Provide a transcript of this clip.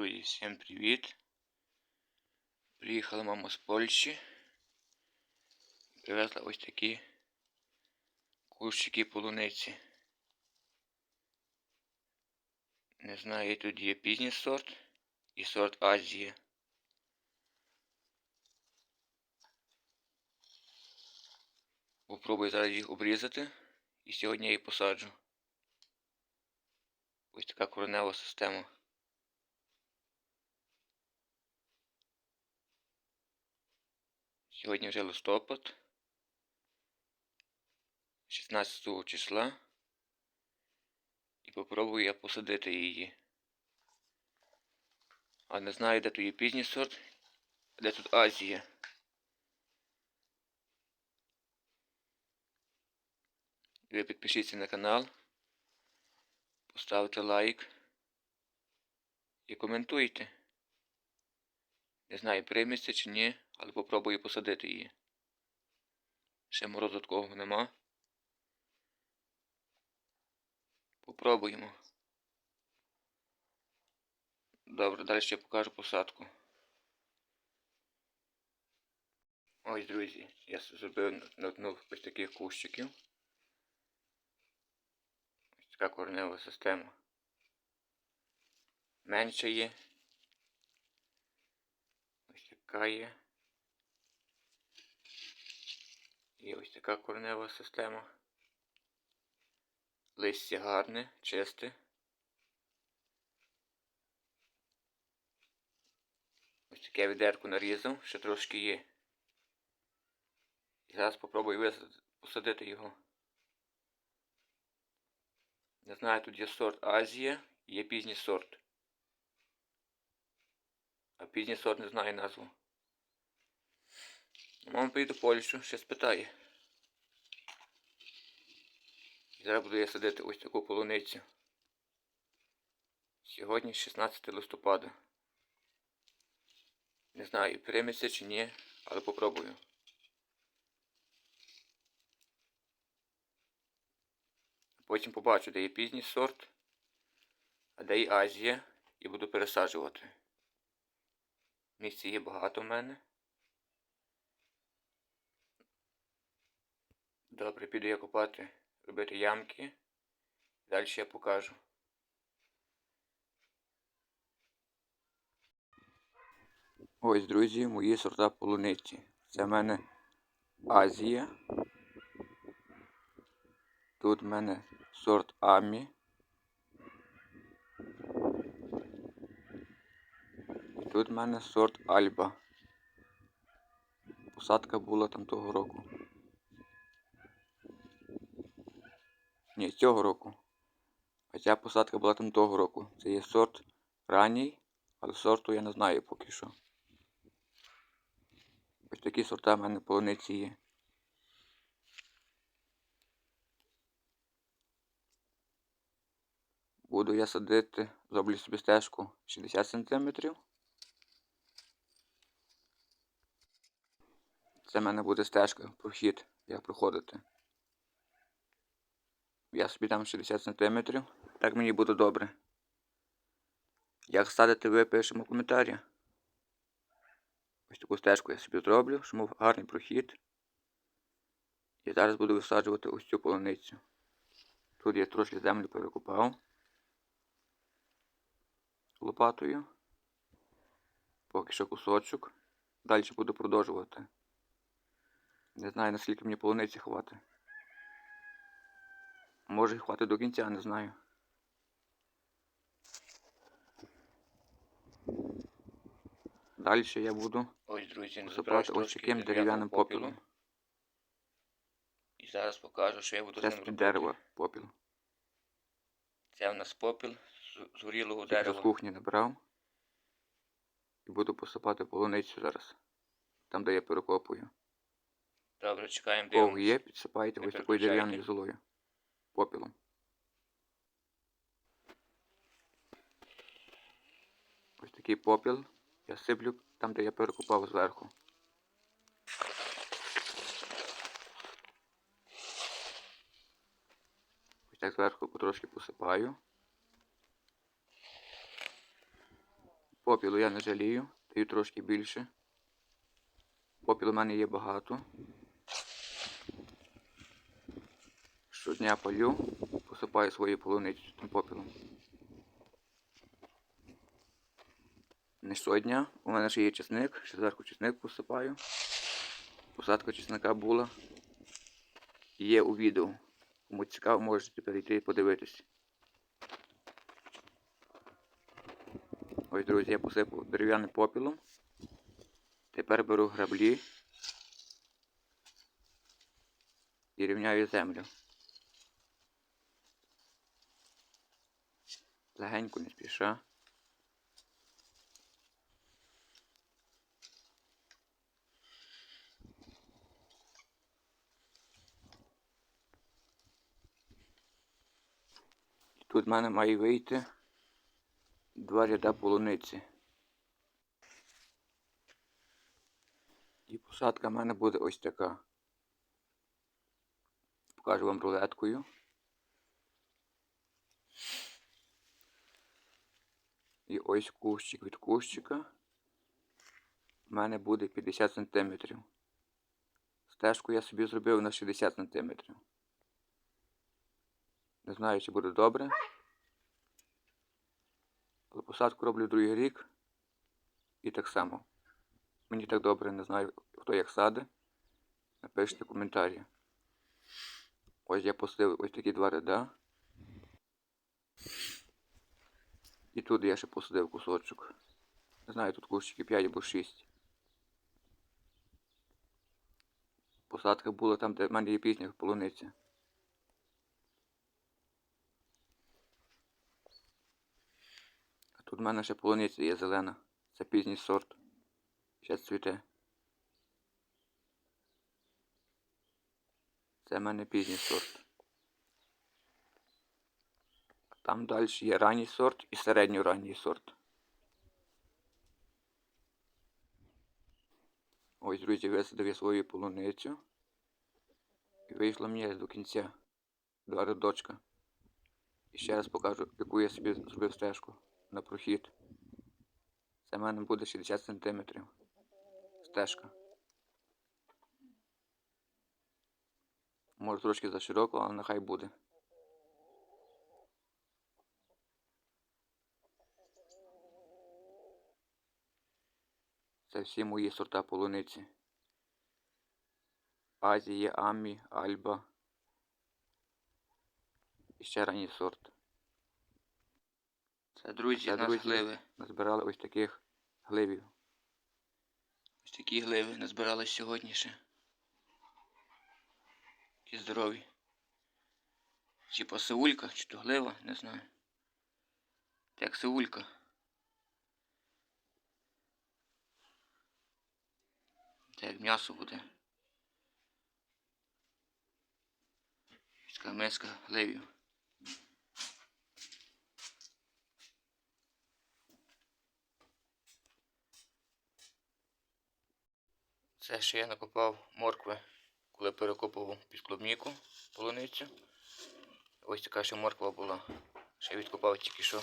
Друзі, всім привіт! Приїхала мама з Польщі. Привезла ось такі кущики полуниці. Не знаю, тут є пізній сорт і сорт Азія. Попробую зараз їх обрізати і сьогодні я їх посаджу. Ось така коренева система. Сьогодні вже листопад, 16 числа. І попробую я посадити її. А не знаю, де тут є пізній сорт, де тут Азія. Ви підпишіться на канал, поставте лайк і коментуйте. Не знаю, прийметься чи ні, але попробую посадити її. Ще морозу такого нема. Попробуємо. Добре, далі ще покажу посадку. Ось, друзі, я зробив наткнув ось таких кущиків. Ось така коренева система. Менша є. Ось така є. І ось така коренева система. Листя гарне, чисте. Ось таке відерку нарізав, ще трошки є. І зараз спробую посадити його. Не знаю, тут є сорт Азія і є пізній сорт. А пізній сорт не знаю назву. Мама поїде в Польщу, ще спитає. Зараз буду я садити ось таку полуницю. Сьогодні 16 листопада. Не знаю, прийметься чи ні, але попробую. Потім побачу, де є пізній сорт, а де є Азія, і буду пересаджувати. Місця є багато в мене. Добре, піду я копати, робити ямки. Далі я покажу. Ось, друзі, мої сорта полуниці. Це в мене Азія. Тут в мене сорт Амі. Тут в мене сорт Альба. Посадка була там того року. Ні, цього року. А ця посадка була там того року. Це є сорт ранній, але сорту я не знаю поки що. Ось такі сорта в мене полуниці є. Буду я садити, зроблю собі стежку 60 см. Це в мене буде стежка, прохід, як проходити. Я собі дам 60 см. Так мені буде добре. Як садити, ви пишемо в коментарі. Ось таку стежку я собі зроблю, щоб був гарний прохід. І зараз буду висаджувати ось цю полуницю. Тут я трошки землю перекопав лопатою. Поки що кусочок. Далі буду продовжувати. Не знаю наскільки мені полуниці хватить. Може хватить до кінця, не знаю. Далі я буду Ось, друзі, посипати ось таким дерев'яним попілом. І зараз покажу, що я буду Це з ним дерева попіл. Це в нас попіл з згорілого Тільки з кухні набрав. І буду посипати полуницю зараз. Там, де я перекопую. Добре, чекаємо, Кого дивимося. є, підсипайте ось такою дерев'яною золою. Попілом. Ось такий попіл. Я сиплю там, де я перекопав зверху. Ось так зверху потрошки посипаю. Попілу я не жалію, даю трошки більше. Попілу в мене є багато. Щодня палю, посипаю свою полуницю тим попілом. Не щодня. У мене ще є чесник, ще зверху чесник посипаю. Посадка чесника була. Є у відео. Кому цікаво, можете перейти і подивитись. Ось, друзі, я посипав дерев'яним попілом. Тепер беру граблі і рівняю землю. Легенько, не спіша. Тут в мене має вийти два ряда полуниці. І посадка в мене буде ось така. Покажу вам рулеткою. І ось кущик від кущика. У мене буде 50 см. Стежку я собі зробив на 60 см. Не знаю, чи буде добре. Але посадку роблю другий рік. І так само. Мені так добре, не знаю, хто як саде. Напишіть в коментарі. Ось я посадив ось такі два ряда. І тут я ще посадив кусочок. Не знаю, тут кущики 5 або 6. Посадка була там, де в мене є пізня полуниця. А тут в мене ще полуниця є зелена. Це пізній сорт. Ще цвіте. Це в мене пізній сорт. Там далі є ранній сорт і середньоранній сорт. Ось, друзі, висадив я свою полуницю. І вийшло мені до кінця. Два рядочка. І ще раз покажу, яку я собі зробив стежку на прохід. Це в мене буде 60 см. Стежка. Може трошки зашироко, але нехай буде. Це всі мої сорта полуниці. Азія, Амі, Альба. І ще ранній сорт. Це, друзі, друзі. гливи. Назбирали ось таких гливів. Ось такі гливи назбирали сьогодні ще. Такі здорові. Чи по сеулька, чи то глива, не знаю. Як сеулька. Та як м'ясо буде. Така миска гливів. Це ще я накопав моркви, коли перекопував під клубніку полуницю. Ось така ще морква була. Ще відкопав тільки що